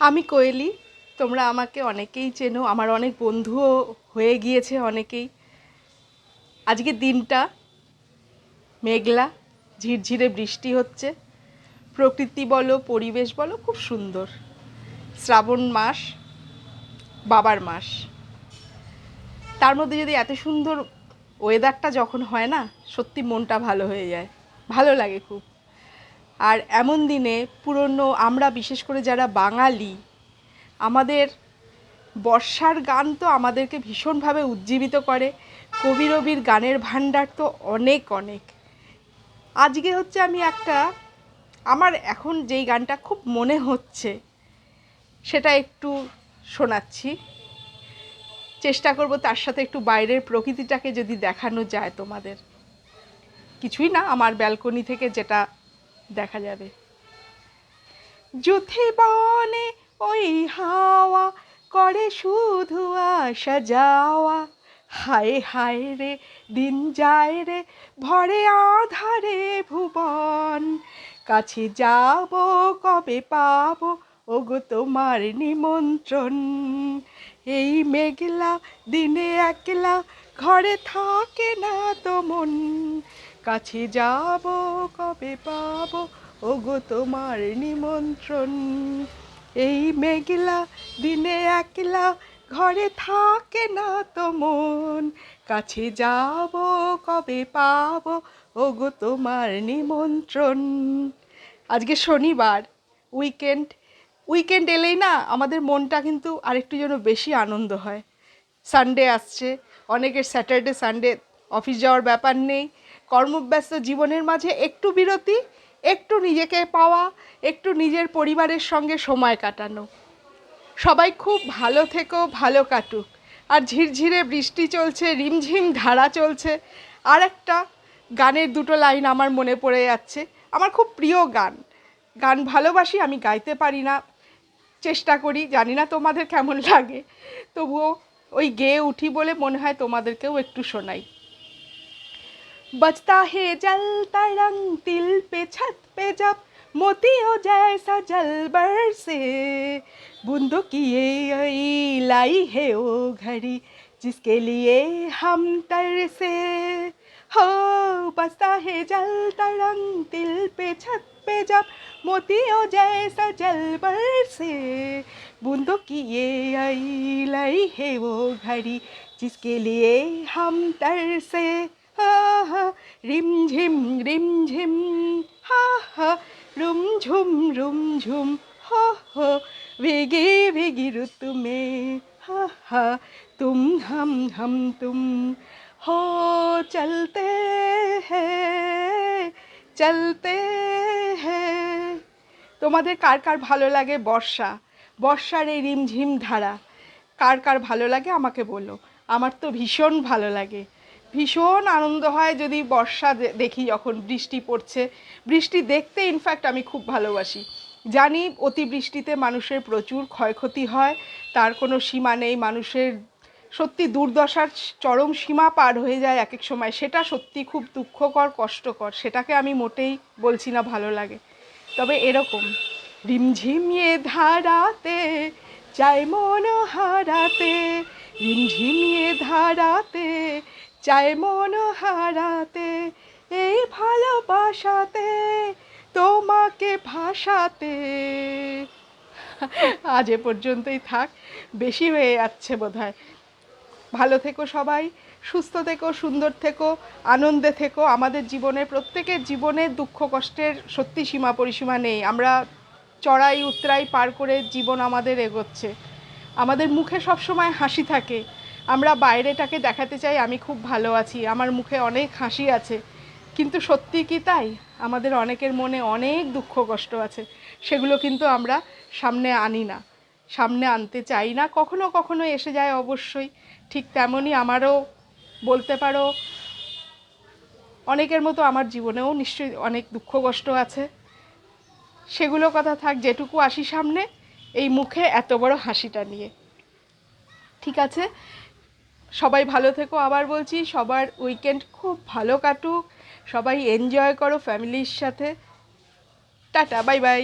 আমি কোয়েলি, তোমরা আমাকে অনেকেই চেনো, আমার অনেক বন্ধুও হয়ে গিয়েছে অনেকেই। আজকে দিনটা মেঘলা, ঝিরঝিরে বৃষ্টি হচ্ছে। প্রকৃতি বলো, পরিবেশ বলো, খুব সুন্দর। শ্রাবণ মাস, বাবার মাস। তার মধ্যে যদি এত সুন্দর ওয়েদারটা যখন হয় না, সত্যি মনটা ভালো হয়ে যায়। ভালো লাগে খুব। আর এমন দিনে পুরনো, আমরা বিশেষ করে যারা বাঙালি, আমাদের বর্ষার গান তো আমাদেরকে ভীষণভাবে উজ্জীবিত করে। কবি রবির গানের ভাণ্ডার তো অনেক অনেক। আজকে হচ্ছে আমি একটা, আমার এখন যেই গানটা খুব মনে হচ্ছে, সেটা একটু শোনাচ্ছি। চেষ্টা করব তার সাথে একটু বাইরের প্রকৃতিটাকে যদি দেখানো যায় তোমাদের। কিছুই না, আমার ব্যালকনি থেকে যেটা দেখা যাবে। যুথি বনে ওই হাওয়া করে শুধু আসা যাওয়া। হায় হায় রে, দিন যায় রে, ভরে আধারে ভুবন। কাছে যাব, কবে পাবো, ওগো তোমার নিমন্ত্রণ। এই মেঘলা দিনে একলা ঘরে থাকে না তো মন। কাছে যাব, কবে পাবো? ওগো তোমার নিমন্ত্রণ। এই মেঘলা দিনে একলা ঘরে থাকে না তো মন। কাছে যাব, কবে পাবো? ওগো তোমার নিমন্ত্রণ। আজকে শনিবার, উইকেন্ড। উইকেন্ড এলেই না আমাদের মনটা কিন্তু আরেকটু যেন বেশি আনন্দ হয়। সানডে আসছে অনেকের স্যাটারডে সানডে অফিস যাওয়ার ব্যাপার নেই। কর্মব্যস্ত জীবনের মাঝে একটু বিরতি, একটু নিজেকে পাওয়া, একটু নিজের পরিবারের সঙ্গে সময় কাটানো। সবাই খুব ভালো থেকো, ভালো কাটুক। আর ঝিরঝিরে বৃষ্টি চলছে, রিমঝিম ধারা চলছে। আর একটা গানের দুটো লাইন আমার মনে পড়ে যাচ্ছে। আমার খুব প্রিয় গান। গান ভালোবাসি, আমি গাইতে পারি না। চেষ্টা করি, জানি না তোমাদের কেমন লাগে। তবুও ওই গেয়ে উঠি বলে মনে হয় তোমাদেরকেও একটু শোনাই बजता है जलता रंग तिल पे छत पे जब मोतियों जैसा जल बरसे बूंदों की ये लाई है वो घड़ी जिसके लिए हम तरसे हो बजता है जलता रंग तिल पे छत पे जब मोतियों जैसा जल बरसे बूंदों की ये आई लई है वो घड़ी, जिसके लिए हम तरसे हा हा, रिम झिम रिम झिम, हा हा, रुम झुम रुम झुम, हो हो, वेगे वेगे ऋतु में, हा हा, तुम, हम हम, तुम, हो, चलते हैं, चलते তোমাদের কার কার ভালো লাগে বর্ষা? বর্ষার এই রিমঝিম ধারা, কার কার ভালো লাগে আমাকে বলো। আমার তো ভীষণ ভালো লাগে। ভীষণ আনন্দ হয় যদি বর্ষা দেখি যখন বৃষ্টি পড়ছে। বৃষ্টি দেখতে ইনফ্যাক্ট আমি খুব ভালোবাসি। জানি অতিবৃষ্টিতে মানুষের প্রচুর ক্ষয়ক্ষতি হয়, তার কোনো সীমা নেই, মানুষের সত্যি দুর্দশার চরম সীমা পার হয়ে যায় এক এক সময়। সেটা সত্যি খুব দুঃখকর, কষ্টকর, সেটাকে আমি মোটেই বলছি না ভালো লাগে। তবে এরকম। রিমঝিমিয়ে ধারাতে, চাই মন হারাতে, রিমঝিমিয়ে ধারাতে, চাই মন হারাতে, এই ভালোবাসাতে, তোমাকে ভাসাতে। আজ এ পর্যন্তই থাক, বেশি হয়ে যাচ্ছে বোধহয়। ভালো থেকো সবাই, সুস্থ থেকো, সুন্দর থেকো, আনন্দে থেকো। আমাদের জীবনে, প্রত্যেকের জীবনে দুঃখ, কষ্টের সত্যি সীমা পরিসীমা নেই। আমরা চড়াই, উতরাই, পার করে জীবন আমাদের এগোচ্ছে। আমাদের মুখে সবসময় হাসি থাকে। আমরা বাইরেটাকে দেখাতে চাই, আমি খুব ভালো আছি। আমার মুখে অনেক হাসি আছে। কিন্তু সত্যি কি তাই? আমাদের অনেকের মনে অনেক দুঃখ, কষ্ট আছে। সেগুলো কিন্তু আমরা সামনে আনি না। সামনে আনতে চাই না। কখনো কখনো এসে যায় অবশ্যই। ঠিক তেমনই আমারও বলতে পারো, অনেকের মতো আমার জীবনেও নিশ্চয়ই অনেক দুঃখ কষ্ট আছে। সেগুলো কথা থাক, যেটুকু আসি সামনে, এই মুখে এত বড় হাসিটা নিয়ে। ঠিক আছে? সবাই ভালো থেকো। আবার বলছি, সবার উইকেন্ড খুব ভালো কাটুক। সবাই এনজয় করো ফ্যামিলির সাথে। Tata bye bye